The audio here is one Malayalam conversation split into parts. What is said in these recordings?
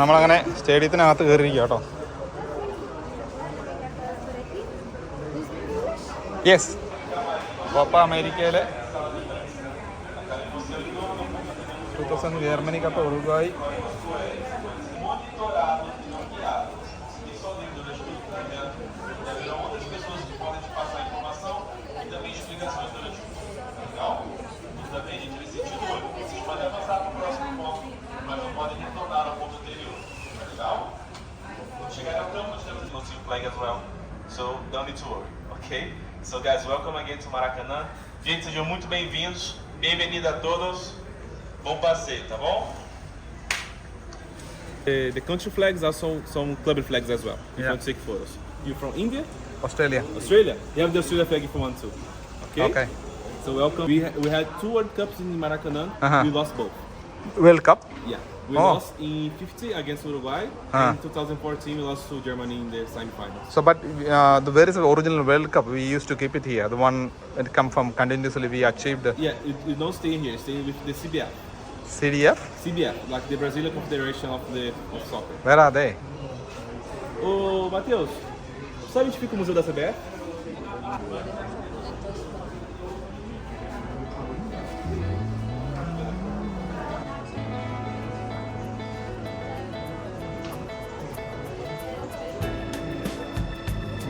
നമ്മളങ്ങനെ സ്റ്റേഡിയത്തിനകത്ത് കയറിയിരിക്കുക കേട്ടോ. യെസ് കോപ്പ അമേരിക്കയിലെ two thousand Germany cup Uruguay well. So don't need to worry, okay? So guys, welcome again to Maracanã. Gente, sejam muito bem-vindos. Bem-vindo a todos. Bom passeio, tá bom? The, the country flags are some, some club flags as well. You yeah. can take photos. You from India? Australia. Australia. You have the Australia flag if you want to. Okay. Okay. So welcome. We, ha we had two World Cups in Maracanã. Uh -huh. We lost both. World Cup. Yeah. We oh. lost in 50 against Uruguay. Huh. In 2014, we lost to Germany in the semifinals. So, but uh, the where is the original World Cup? We used to keep it here. The one that come from continuously we achieved. Yeah, it, it don't stay here. It stay with the CBF. CDF? CBF, like the Brazilian Confederation of the of Soccer. Where are they? Oh, Matheus, sabe onde fica o Museu da CBF?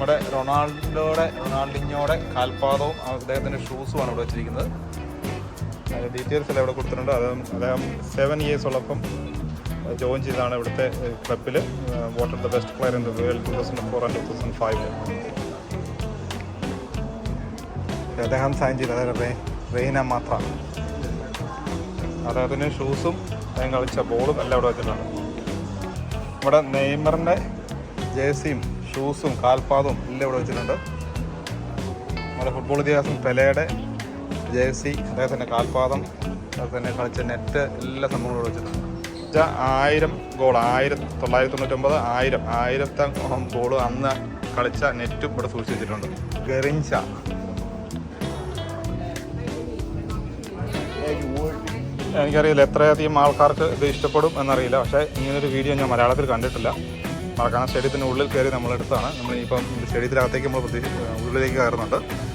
നമ്മുടെ റൊണാൾഡോയുടെ റൊണാൾഡിഞ്ഞോടെ കാൽപാദവും അദ്ദേഹത്തിന്റെ ഷൂസുമാണ് ഇവിടെ വെച്ചിരിക്കുന്നത്. ഡീറ്റെയിൽസ് എല്ലാം ഇവിടെ കൊടുത്തിട്ടുണ്ട്. അത് അദ്ദേഹം സെവൻ ഇയേഴ്സ് ഉള്ളപ്പം ജോയിൻ ചെയ്താണ് ഇവിടുത്തെ ക്ലബിൽ water the best player in the world two thousand four and two thousand five അദ്ദേഹം സൈൻ ചെയ്തത് അതായത് റെയ്ന മാത്ര. അദ്ദേഹത്തിന് ഷൂസും അദ്ദേഹം കളിച്ച ബോളും എല്ലാം ഇവിടെ വെച്ചിട്ടുണ്ട്. ഇവിടെ നെയ്മറിന്റെ ജേഴ്സിയും ഷൂസും കാൽപാദവും എല്ലാം ഇവിടെ വെച്ചിട്ടുണ്ട്. നമ്മുടെ ഫുട്ബോൾ ഇതിഹാസം പെലയുടെ ജേഴ്സി അദ്ദേഹത്തിന്റെ കാൽപാദം അദ്ദേഹത്തിന്റെ കളിച്ച നെറ്റ് എല്ലാ സംഭവങ്ങളും ഇവിടെ വെച്ചിട്ടുണ്ട്. വെച്ചാൽ ആയിരം ഗോൾ ആയിരത്തി തൊള്ളായിരത്തി തൊണ്ണൂറ്റൊമ്പത് ആയിരം ആയിരത്തെ ഗോൾ അന്ന് കളിച്ച നെറ്റും ഇവിടെ സൂക്ഷിച്ച് വെച്ചിട്ടുണ്ട് ഗറിഞ്ച. എനിക്കറിയില്ല എത്രയധികം ആൾക്കാർക്ക് ഇത് ഇഷ്ടപ്പെടും എന്നറിയില്ല. പക്ഷേ ഇങ്ങനൊരു വീഡിയോ ഞാൻ മലയാളത്തിൽ കണ്ടിട്ടില്ല. മറക്കാന. സ്റ്റേഡിയത്തിന്റെ ഉള്ളിൽ കയറി നമ്മളെടുത്താണ്. നമ്മളിപ്പം സ്റ്റേഡിയത്തിനകത്തേക്ക് നമ്മൾ പ്രതീക്ഷ ഉള്ളിലേക്ക് കയറുന്നുണ്ട്.